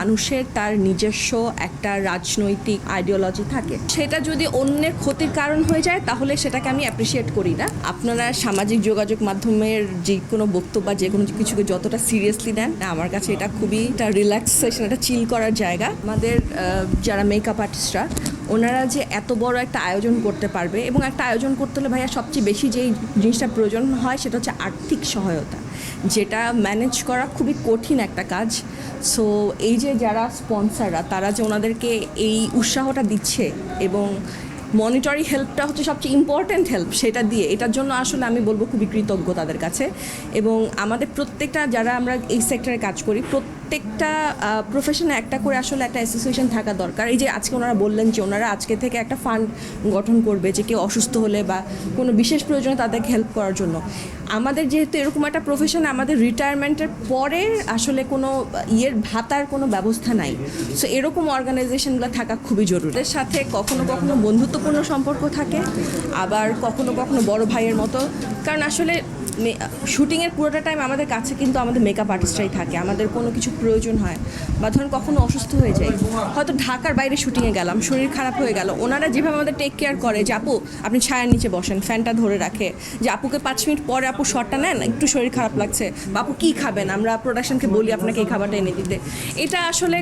মানুষের তার নিজস্ব একটা রাজনৈতিক আইডিওলজি থাকে। সেটা যদি অন্যের ক্ষতির কারণ হয়ে যায়, তাহলে সেটাকে আমি অ্যাপ্রিসিয়েট করি না। আপনারা সামাজিক যোগাযোগ মাধ্যমের যে কোনো বক্তব্য বা যে কোনো কিছুকে যতটা সিরিয়াসলি নেন, আমার কাছে এটা খুবই একটা রিল্যাক্সেশন একটা চিল করার জায়গা। আমাদের যারা মেকআপ আর্টিস্টরা ওনারা যে এত বড় একটা আয়োজন করতে পারবে এবং একটা আয়োজন করতে হলে ভাইয়া সবচেয়ে বেশি যেই জিনিসটা প্রয়োজন হয়, সেটা হচ্ছে আর্থিক সহায়তা। যেটা ম্যানেজ করা খুবই কঠিন একটা কাজ। সো এই যে যারা স্পন্সাররা তারা যে ওনাদেরকে এই উৎসাহটা দিচ্ছে এবং মনিটরি হেল্পটা হচ্ছে সবচেয়ে ইম্পর্ট্যান্ট হেল্প সেটা দিয়ে, এটার জন্য আসলে আমি বলব খুবই কৃতজ্ঞ তাদের কাছে। এবং আমাদের প্রত্যেকটা যারা আমরা এই সেক্টরে কাজ করি প্রত্যেকটা প্রফেশনে একটা করে আসলে একটা অ্যাসোসিয়েশন থাকা দরকার। এই যে আজকে ওনারা বললেন যে ওনারা আজকে থেকে একটা ফান্ড গঠন করবে যে কেউ অসুস্থ হলে বা কোনো বিশেষ প্রয়োজনে তাদেরকে হেল্প করার জন্য। আমাদের যেহেতু এরকম একটা প্রফেশন আমাদের রিটায়ারমেন্টের পরে আসলে কোনো ইয়ের ভাতার কোনো ব্যবস্থা নাই। সো এরকম অর্গানাইজেশনগুলো থাকা খুবই জরুরি। এদের সাথে কখনো কখনো বন্ধুত্বপূর্ণ সম্পর্ক থাকে, আবার কখনো কখনো বড় ভাইয়ের মতো। কারণ আসলে শুটিংয়ের পুরোটা টাইম আমাদের কাছে কিন্তু আমাদের মেকআপ আর্টিস্টরাই থাকে। আমাদের কোনো কিছু প্রয়োজন হয় বা ধরুন কখনো অসুস্থ হয়ে যায় হয়তো ঢাকার বাইরে শুটিংয়ে গেলাম, শরীর খারাপ হয়ে গেল, ওনারা যেভাবে আমাদের টেক কেয়ার করে যে, আপু, আপনি ছায়ার নিচে বসেন, ফ্যানটা ধরে রাখে, যে, আপুকে পাঁচ মিনিট পরে আপু শটটা নেন, একটু শরীর খারাপ লাগছে, বা আপু কী খাবেন, আমরা প্রোডাকশনকে বলি আপনাকে এই খাবারটা এনে দিতে। এটা আসলে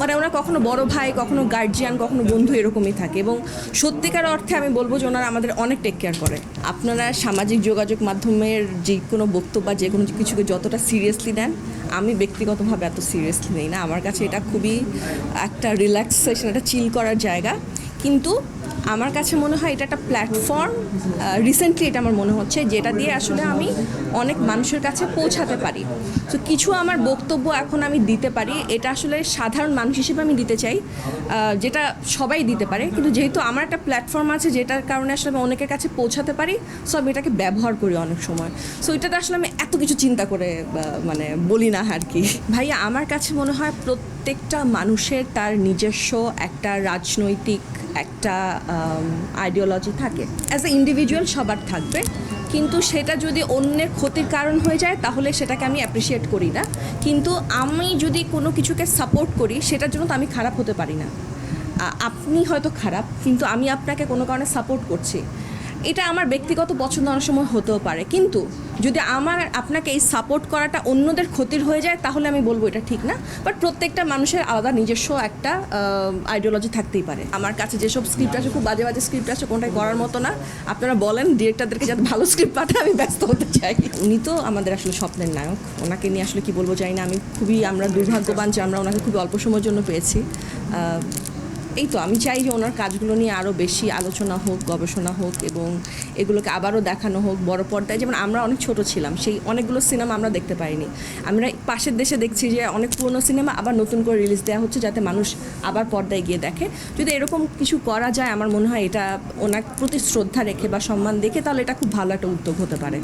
মানে ওরা কখনো বড় ভাই, কখনো গার্জিয়ান কখনো বন্ধু এরকমই থাকে এবং সত্যিকার অর্থে আমি বলব যে, ওনারা আমাদের অনেক টেক কেয়ার করে। আপনারা সামাজিক যোগাযোগ মাধ্যমের যে কোনো বক্তব্য বা যে কোনো কিছুকে যতটা সিরিয়াসলি নেন, আমি ব্যক্তিগতভাবে এত সিরিয়াসলি নেই না। আমার কাছে এটা খুবই একটা রিল্যাক্সেশন একটা চিল করার জায়গা। কিন্তু আমার কাছে মনে হয় এটা একটা প্ল্যাটফর্ম রিসেন্টলি এটা আমার মনে হচ্ছে, যেটা দিয়ে আসলে আমি অনেক মানুষের কাছে পৌঁছাতে পারি। তো কিছু আমার বক্তব্য এখন আমি দিতে পারি, এটা আসলে সাধারণ মানুষ হিসেবে আমি দিতে চাই যেটা সবাই দিতে পারে, কিন্তু যেহেতু আমার একটা প্ল্যাটফর্ম আছে, যেটার কারণে আসলে আমি অনেকের কাছে পৌঁছাতে পারি সো আমি এটাকে ব্যবহার করি অনেক সময়। সো এটাতে আসলে আমি এত কিছু চিন্তা করে মানে বলি না আর কি। ভাইয়া, আমার কাছে মনে হয় প্রত্যেকটা মানুষের তার নিজস্ব একটা রাজনৈতিক একটা আইডিওলজি থাকে। অ্যাজ এ ইন্ডিভিজুয়াল সবার থাকবে। কিন্তু সেটা যদি অন্যের ক্ষতির কারণ হয়ে যায়, তাহলে সেটাকে আমি অ্যাপ্রিসিয়েট করি না। কিন্তু আমি যদি কোনো কিছুকে সাপোর্ট করি, সেটার জন্য তো আমি খারাপ হতে পারি না। আপনি হয়তো খারাপ, কিন্তু আমি আপনাকে কোনো কারণে সাপোর্ট করছি। এটা আমার ব্যক্তিগত পছন্দ অনেক সময় হতেও পারে। কিন্তু যদি আমার আপনাকে এই সাপোর্ট করাটা অন্যদের ক্ষতির হয়ে যায়, তাহলে আমি বলব এটা ঠিক না। বাট প্রত্যেকটা মানুষের আলাদা নিজস্ব একটা আইডিওলজি থাকতেই পারে। আমার কাছে যেসব স্ক্রিপ্ট আছে খুব বাজে বাজে স্ক্রিপ্ট আছে কোনটাই করার মতো না। আপনারা বলেন ডিরেক্টরদেরকে যাতে ভালো স্ক্রিপ্ট পাঠায়, আমি ব্যস্ত হতে চাই। উনি তো আমাদের আসলে স্বপ্নের নায়ক। ওনাকে নিয়ে আসলে কি বলব জানি না। আমি খুবই, আমরা দুর্ভাগ্যবান যে আমরা ওনাকে খুবই অল্প সময়ের জন্য পেয়েছি। এই তো, আমি চাই যে ওনার কাজগুলো নিয়ে আরও বেশি আলোচনা হোক, গবেষণা হোক এবং এগুলোকে আবারও দেখানো হোক বড় পর্দায়। যেমন আমরা অনেক ছোট ছিলাম, সেই অনেকগুলো সিনেমা আমরা দেখতে পাইনি। আমরা পাশের দেশে দেখছি যে অনেক পুরনো সিনেমা আবার নতুন করে রিলিজ দেওয়া হচ্ছে যাতে মানুষ আবার পর্দায় গিয়ে দেখে। যদি এরকম কিছু করা যায়, আমার মনে হয় এটা ওনার প্রতি শ্রদ্ধা রেখে বা সম্মান দেখে তাহলে এটা খুব ভালো একটা উদ্যোগ হতে পারে।